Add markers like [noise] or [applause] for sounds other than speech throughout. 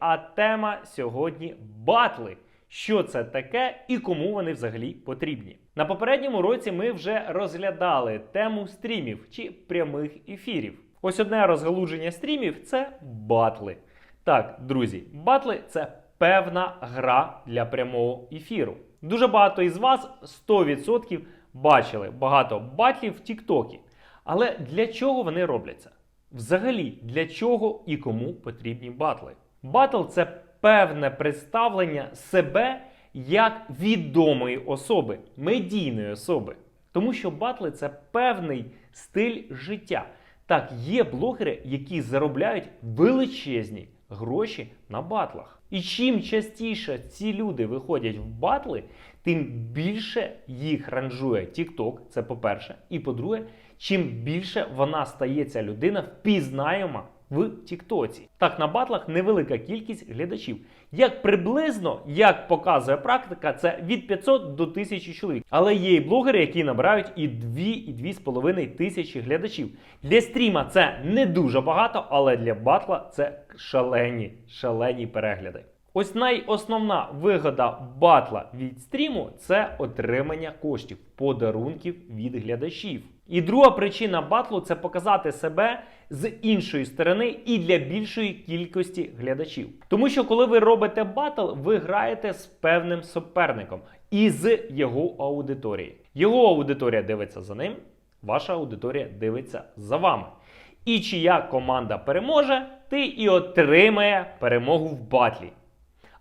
а тема сьогодні батли. Що це таке і кому вони взагалі потрібні? На попередньому році ми вже розглядали тему стрімів чи прямих ефірів. Ось одне розгалудження стрімів це батли. Так, друзі, батли це певна гра для прямого ефіру. Дуже багато із вас 100% бачили багато батлів в Тіктокі. Але для чого вони робляться? Взагалі, для чого і кому потрібні батли? Батл це певне представлення себе як відомої особи, медійної особи. Тому що батли це певний стиль життя. Так, є блогери, які заробляють величезні гроші на батлах. І чим частіше ці люди виходять в батли, тим більше їх ранжує TikTok, це по-перше. І по-друге, чим більше вона стає ця людина впізнаєма в Тіктоці. Так, на батлах невелика кількість глядачів. Як приблизно, як показує практика, це від 500 до 1000 чоловік. Але є і блогери, які набирають і 2, і 2,5 тисячі глядачів. Для стріма це не дуже багато, але для батла це шалені, шалені перегляди. Ось найосновна вигода батла від стріму це отримання коштів, подарунків від глядачів. І друга причина батлу це показати себе з іншої сторони і для більшої кількості глядачів. Тому що коли ви робите батл, ви граєте з певним суперником і з його аудиторії. Його аудиторія дивиться за ним, ваша аудиторія дивиться за вами. І чия команда переможе, ти і отримає перемогу в батлі.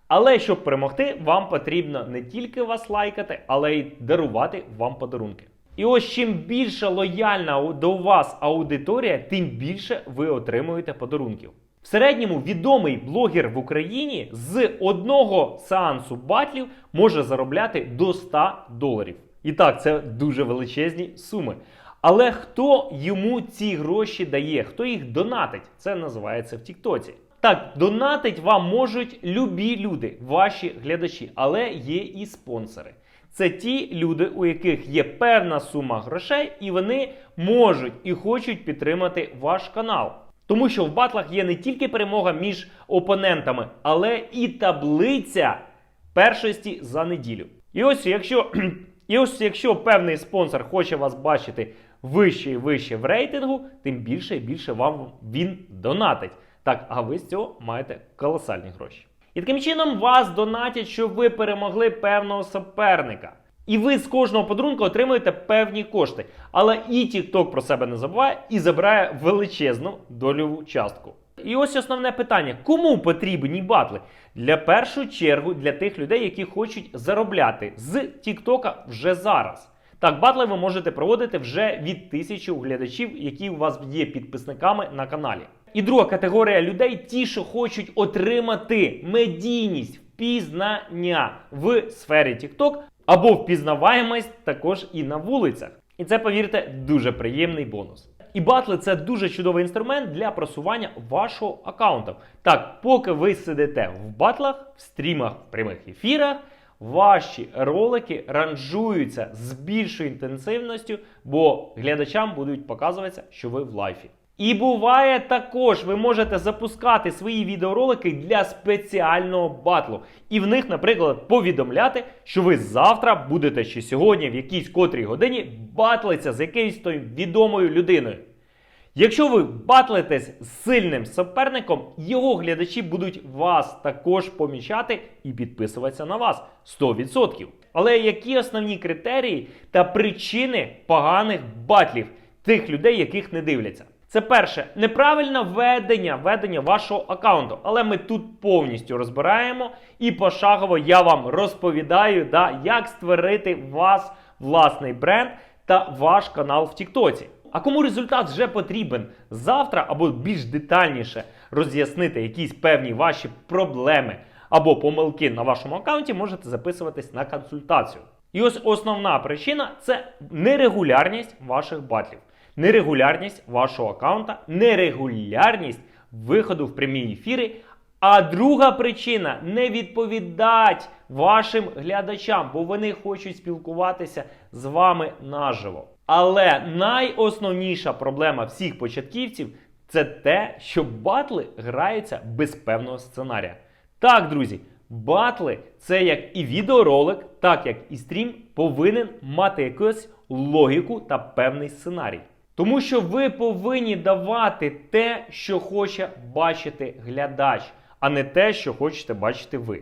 Але щоб перемогти, вам потрібно не тільки вас лайкати, але й дарувати вам подарунки. І ось чим більше лояльна до вас аудиторія, тим більше ви отримуєте подарунків. В середньому відомий блогер в Україні з одного сеансу батлів може заробляти до 100 доларів. І так, це дуже величезні суми. Але хто йому ці гроші дає? Хто їх донатить? Це називається в Тіктоці. Так, донатить вам можуть любі люди, ваші глядачі, але є і спонсори. Це ті люди, у яких є певна сума грошей, і вони можуть і хочуть підтримати ваш канал. Тому що в батлах є не тільки перемога між опонентами, але і таблиця першості за неділю. І ось якщо, [clears throat] і ось якщо певний спонсор хоче вас бачити вище і вище в рейтингу, тим більше і більше вам він донатить. Так, а ви з цього маєте колосальні гроші. І таким чином вас донатять, щоб ви перемогли певного суперника. І ви з кожного подарунку отримуєте певні кошти. Але і TikTok про себе не забуває і забирає величезну дольову частку. І ось основне питання: кому потрібні батли? Для першу чергу для тих людей, які хочуть заробляти з TikTok вже зараз. Так, батли ви можете проводити вже від тисячі глядачів, які у вас є підписниками на каналі. І друга категорія людей ті, що хочуть отримати медійність, впізнання в сфері TikTok або впізнаваємость також і на вулицях. І це, повірте, дуже приємний бонус. І батли це дуже чудовий інструмент для просування вашого аккаунту. Так, поки ви сидите в батлах, в стрімах, в прямих ефірах, ваші ролики ранжуються з більшою інтенсивністю, бо глядачам будуть показуватися, що ви в лайфі. І буває також, ви можете запускати свої відеоролики для спеціального батлу. І в них, наприклад, повідомляти, що ви завтра будете чи сьогодні в якійсь котрій годині батлитися з якоюсь відомою людиною. Якщо ви батлитесь з сильним суперником, його глядачі будуть вас також помічати і підписуватися на вас 100%. Але які основні критерії та причини поганих батлів тих людей, яких не дивляться? Це перше, неправильне ведення ведення вашого аккаунту. Але ми тут повністю розбираємо і пошагово я вам розповідаю, да, як створити вас власний бренд та ваш канал в Тіктоці. А кому результат вже потрібен завтра або більш детальніше роз'яснити якісь певні ваші проблеми або помилки на вашому аккаунті, можете записуватись на консультацію. І ось основна причина це нерегулярність ваших батлів нерегулярність вашого аккаунта, нерегулярність виходу в прямі ефіри. А друга причина не відповідать вашим глядачам, бо вони хочуть спілкуватися з вами наживо. Але найосновніша проблема всіх початківців це те, що батли граються без певного сценарія. Так, друзі, батли це як і відеоролик, так як і стрім повинен мати якусь логіку та певний сценарій. Тому що ви повинні давати те, що хоче бачити глядач, а не те, що хочете бачити ви.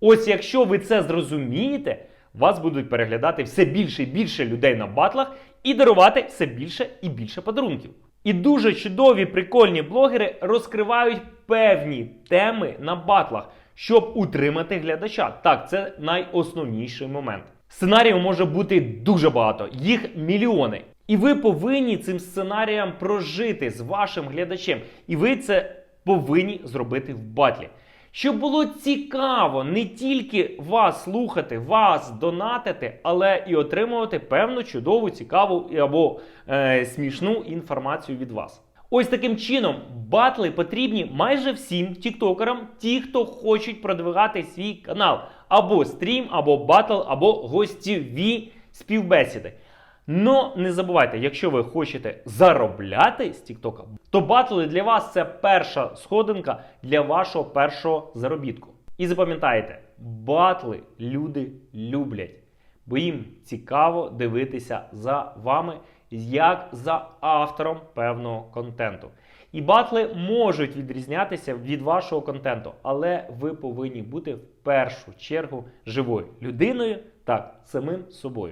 Ось якщо ви це зрозумієте, вас будуть переглядати все більше і більше людей на батлах і дарувати все більше і більше подарунків. І дуже чудові прикольні блогери розкривають певні теми на батлах, щоб утримати глядача. Так, це найосновніший момент. Сценаріїв може бути дуже багато, їх мільйони. І ви повинні цим сценаріям прожити з вашим глядачем. І ви це повинні зробити в батлі. Щоб було цікаво не тільки вас слухати, вас донатити, але і отримувати певну чудову, цікаву або е, смішну інформацію від вас. Ось таким чином батли потрібні майже всім тіктокерам, ті, хто хочуть продвигати свій канал, або стрім, або батл, або гостєві співбесіди. Но не забувайте, якщо ви хочете заробляти з Тіктока, то батли для вас це перша сходинка для вашого першого заробітку. І запам'ятайте, батли люди люблять, бо їм цікаво дивитися за вами як за автором певного контенту. І батли можуть відрізнятися від вашого контенту, але ви повинні бути в першу чергу живою людиною, так, самим собою.